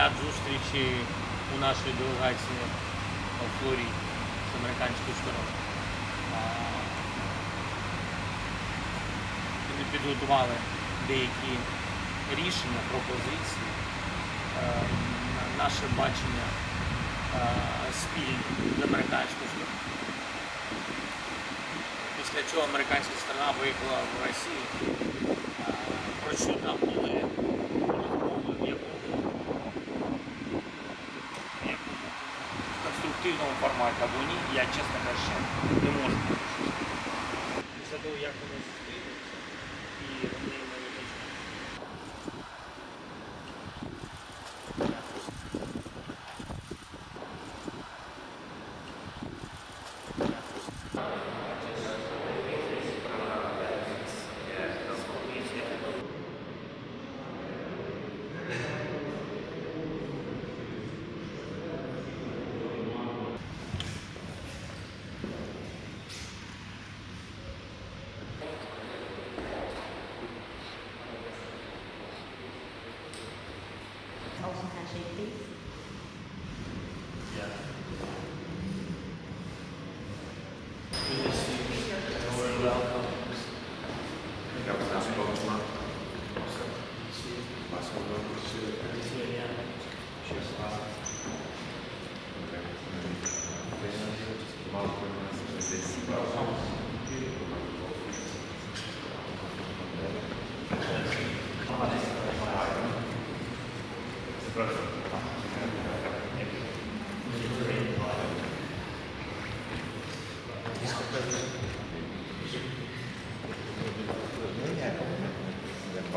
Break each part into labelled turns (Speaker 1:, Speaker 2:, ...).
Speaker 1: ряд зустрічей у нашої делегації у Флориді з американської сторони. А, Вони підготували деякі рішення, пропозиції, е, на наше бачення е, спільне з американською стороною. Після цього американська сторона виїхала в Росію. Е, Про що там були розмови, в якому, в якому конструктивному форматі або ні, я чесно кажучи, не можу. Після того, як воно зустрілися, Thank you.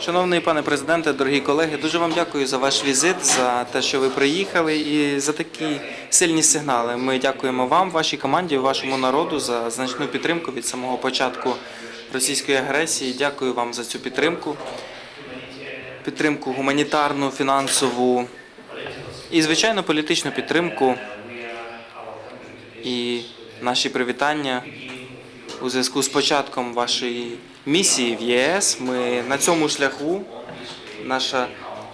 Speaker 2: Шановний пане президенте, дорогі колеги, дуже вам дякую за ваш візит, за те, що ви приїхали, і за такі сильні сигнали. Ми дякуємо вам, вашій команді, вашому народу за значну підтримку від самого початку російської агресії. Дякую вам за цю підтримку, підтримку гуманітарну, фінансову і, звичайно, політичну підтримку. І наші привітання у зв'язку з початком вашої місії в ЄС. Ми на цьому шляху, наша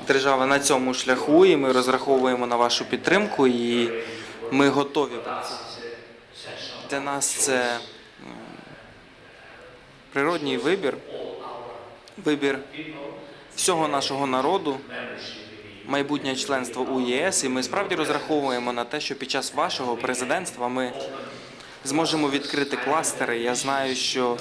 Speaker 2: держава на цьому шляху, і ми розраховуємо на вашу підтримку, і ми готові. Для нас це природній вибір, вибір всього нашого народу, майбутнє членство у ЄС, і ми справді розраховуємо на те, що під час вашого президентства ми зможемо відкрити кластери. Я знаю, що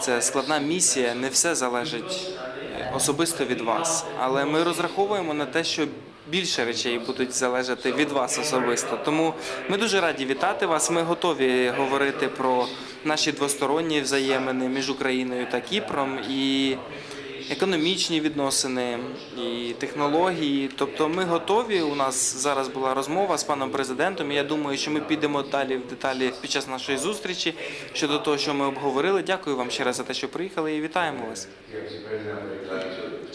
Speaker 2: це складна місія, не все залежить е, особисто від вас. Але ми розраховуємо на те, що більше речей будуть залежати від вас особисто. Тому ми дуже раді вітати вас. Ми готові говорити про наші двосторонні взаємини між Україною та Кіпром і економічні відносини і технології. Тобто ми готові. У нас зараз була розмова з паном президентом. і Я думаю, що ми підемо далі в деталі під час нашої зустрічі щодо того, що ми обговорили. Дякую вам ще раз за те, що приїхали, і вітаємо вас.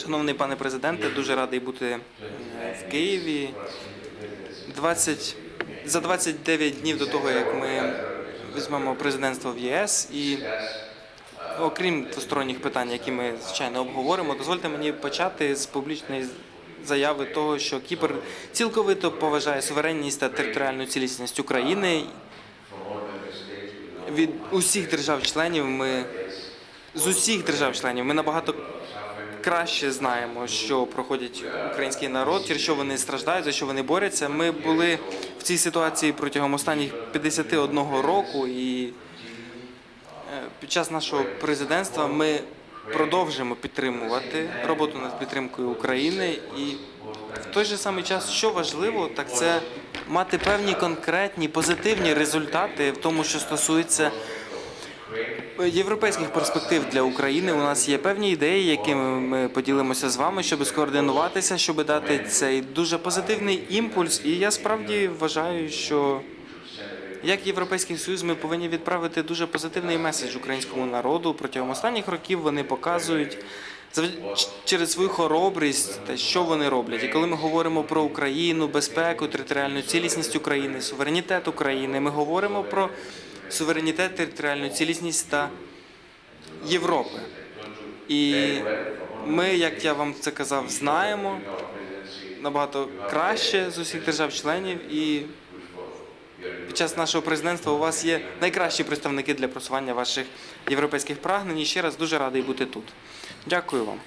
Speaker 2: Шановний пане президенте, дуже радий бути в Києві. 20, за 29 днів до того, як ми візьмемо президентство в ЄС і Окрім двосторонніх питань, які ми звичайно обговоримо, дозвольте мені почати з публічної заяви того, що Кіпр цілковито поважає суверенність та територіальну цілісність України. Від усіх держав-членів ми з усіх держав-членів ми набагато краще знаємо, що проходять український народ, через що вони страждають, за що вони борються. Ми були в цій ситуації протягом останніх 51 року і. Е, Під час нашого президентства ми продовжимо підтримувати роботу над підтримкою України, і в той же самий час, що важливо, так це мати певні конкретні позитивні результати в тому, що стосується європейських перспектив для України. У нас є певні ідеї, якими ми поділимося з вами, щоб скоординуватися, щоб дати цей дуже позитивний імпульс. І я справді вважаю, що Як Європейський Союз, ми повинні відправити дуже позитивний меседж українському народу. Протягом останніх років вони показують через свою хоробрість, те, що вони роблять. І коли ми говоримо про Україну, безпеку, територіальну цілісність України, суверенітет України, ми говоримо про суверенітет, територіальну цілісність та Європи. І ми, як я вам це казав, знаємо набагато краще з усіх держав-членів і під час нашого президентства у вас є найкращі представники для просування ваших європейських прагнень. І ще раз дуже радий бути тут. Дякую вам.